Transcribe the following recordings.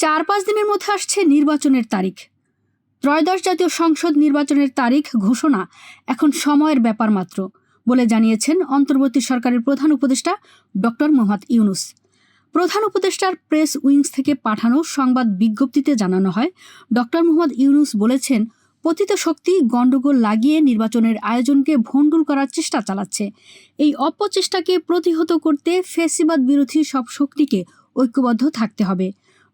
চার পাঁচ দিনের মধ্যে আসছে নির্বাচনের তারিখ। ত্রয়োদশ জাতীয় সংসদ নির্বাচনের তারিখ ঘোষণা এখন সময়ের ব্যাপার মাত্র, বলে জানিয়েছেন অন্তর্বর্তী সরকারের প্রধান উপদেষ্টা ডক্টর মোহাম্মদ ইউনুস। প্রধান উপদেষ্টার প্রেস উইংস থেকে পাঠানো সংবাদ বিজ্ঞপ্তিতে জানানো হয়, ডক্টর মোহাম্মদ ইউনুস বলেছেন, পতিত শক্তি গণ্ডগোল লাগিয়ে নির্বাচনের আয়োজনকে ভণ্ডুল করার চেষ্টা চালাচ্ছে। এই অপচেষ্টাকে প্রতিহত করতে ফেসিবাদ বিরোধী সব শক্তিকে ঐক্যবদ্ধ থাকতে হবে।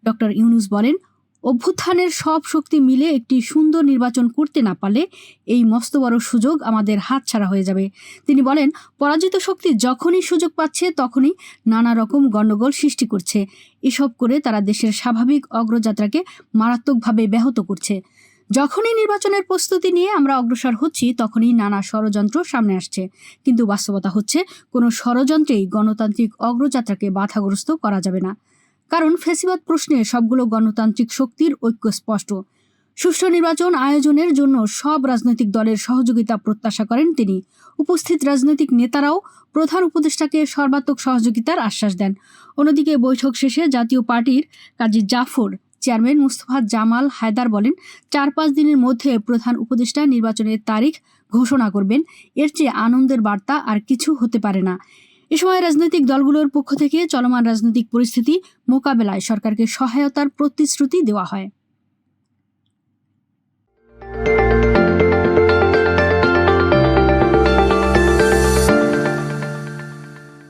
ডক্টর ইউনুস বলেন, অভ্যুত্থানের সব শক্তি মিলে একটি সুন্দর নির্বাচন করতে না পারলে এই মস্ত বড় সুযোগ আমাদের হাতছাড়া হয়ে যাবে। তিনি বলেন, পরাজিত শক্তি যখনই সুযোগ পাচ্ছে তখনই নানা রকম গণ্ডগোল সৃষ্টি করছে। এসব করে তারা দেশের স্বাভাবিক অগ্রযাত্রাকে মারাত্মকভাবে ব্যাহত করছে। যখনই নির্বাচনের প্রস্তুতি নিয়ে আমরা অগ্রসর হচ্ছি তখনই নানা ষড়যন্ত্র সামনে আসছে। কিন্তু বাস্তবতা হচ্ছে, কোনো ষড়যন্ত্রেই গণতান্ত্রিক অগ্রযাত্রাকে বাধাগ্রস্ত করা যাবে না। কারণ ফেসিবাদ প্রশ্নে সবগুলো গণতান্ত্রিক শক্তির ঐক্য স্পষ্ট। সুষ্ঠু নির্বাচন আয়োজনের জন্য সব রাজনৈতিক দলের সহযোগিতা প্রত্যাশা করেন তিনি। উপস্থিত রাজনৈতিক নেতারাও প্রধান উপদেষ্টাকে সর্বাত্মক সহযোগিতার আশ্বাস দেন। অন্যদিকে বৈঠক শেষে জাতীয় পার্টির কাজী জাফর, চেয়ারম্যান মুস্তফা জামাল হায়দার বলেন, চার পাঁচ দিনের মধ্যে প্রধান উপদেষ্টা নির্বাচনের তারিখ ঘোষণা করবেন। এর চেয়ে আনন্দের বার্তা আর কিছু হতে পারে না। এ সময় রাজনৈতিক দলগুলোর পক্ষ থেকে চলমান রাজনৈতিক পরিস্থিতি মোকাবেলায় সরকারকে সহায়তার প্রতিশ্রুতি দেওয়া হয়।